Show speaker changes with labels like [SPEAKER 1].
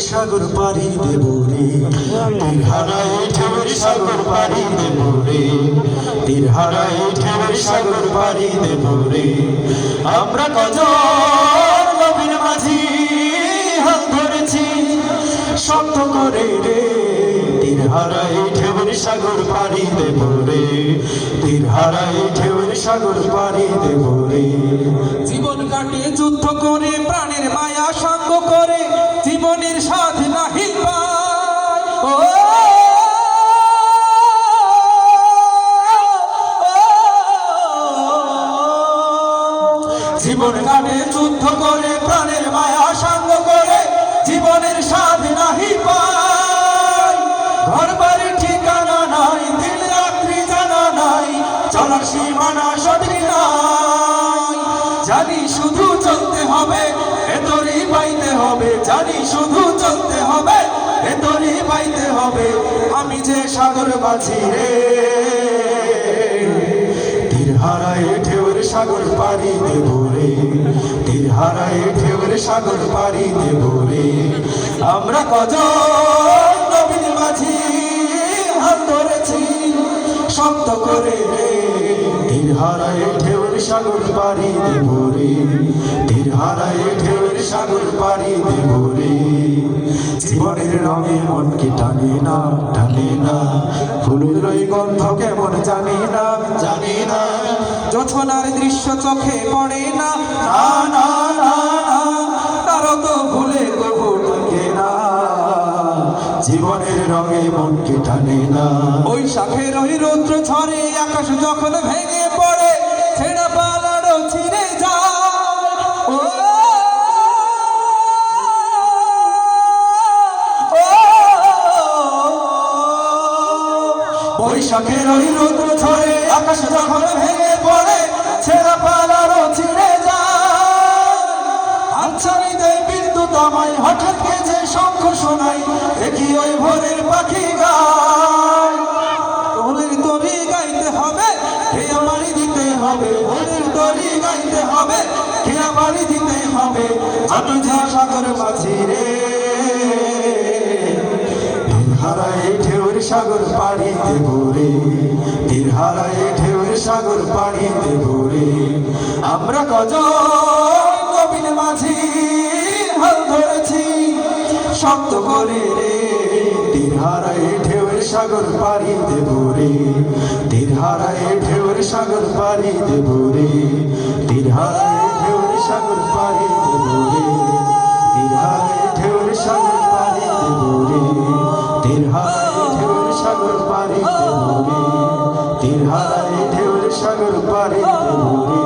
[SPEAKER 1] সাগর পাড়ি দেব রে। হারায় ঢেউয়ের সাগর পাড়ি দেব রে। তীর হারায় ঢেউয়ের সাগর পাড়ি দেব রে। আমরা কজন নবীন মাঝি হাত ধরেছি, শক্ত করে রে। তীর হারায় ঢেউয়ের সাগর পাড়ি দেব রে। তীর হারায় ঢেউয়ের সাগর পাড়ি দেব রে।
[SPEAKER 2] জীবন কাটিয়ে যুদ্ধ করে, প্রাণের মায়া সঙ্গ করে জীবন কাটে যুদ্ধ করে, প্রাণের মায়া সঙ্গ করে, জীবনের সাধ নাহি ঘর বাড়ি ঠিকানা নাই, দিন রাত্রি জানা নাই, চলার সীমানা সঠিক নাই। জানি শুধু চলতে হবে শুধু চলতে হবে এতরি পাইতে হবে। আমি যে সাগর বাছি রে,
[SPEAKER 1] তীর হারায় ঢেউয়ের সাগর পাড়ি দেব রে। তীর হারায় ঢেউয়ের সাগর পাড়ি দেব রে।
[SPEAKER 2] আমরা কজন নবীন মাঝি হাত ধরেছি, শক্ত করে রে।
[SPEAKER 1] তীর হারায় ঢেউয়ের সাগর পাড়ি দেব রে। তীর হারায় ঢেউয়ের সাগর পাড়ি দেব জীবনের রঙে মনকে টানে না টানে না। ফুলের ওই গন্ধ কেমন জানি না জানি না।
[SPEAKER 2] যোছনার দৃশ্য চোখে পড়ে না না না না তো ভুলে কবু
[SPEAKER 1] থাকে না। জীবনের রঙে মনকে টানে না।
[SPEAKER 2] ওই শাখের ওই রৌদ্র ঝরে আকাশ যখন ভেঙে পড়ে, ছেড়া পালারও ছিঁড়ে বৈশাখের ওই রৌদ্র ঝরে, আকাশ যখন ভেঙে পড়ে, ছেড়া পালারও ছিঁড়ে যায়। আচ্ছানি দেয় বিদ্যুৎ আমায় হঠাৎ কে যে শঙ্খ শোনাই, দেখি ওই ভোরের পাখি গায়। ভোরের তরি গাইতে হবে খেয়া বাড়ি দিতে হবে? ভোরের তরি গাইতে হবে খেয়া বাড়ি দিতে হবে? আমি যা সাগর মাঝি রে
[SPEAKER 1] ঢেউয়ের সাগর পাড়ি দেব রে তীর হারায় ঢেউয়ের সাগর পাড়ি দেব রে
[SPEAKER 2] আমরা কজন নবীন মাঝি হাল ধরেছি, শক্ত করে রে
[SPEAKER 1] তীর হারায় ঢেউয়ের সাগর পাড়ি দেব রে তীর হারায় ঢেউয়ের সাগর পাড়ি দেব রে তীর হারায় ঢেউয়ের সাগর পাড়ি দেব রে তীর হারায় ঢেউয়ের সাগর পাড়ি দেব রে তীর হারায় সাগর পাড়ি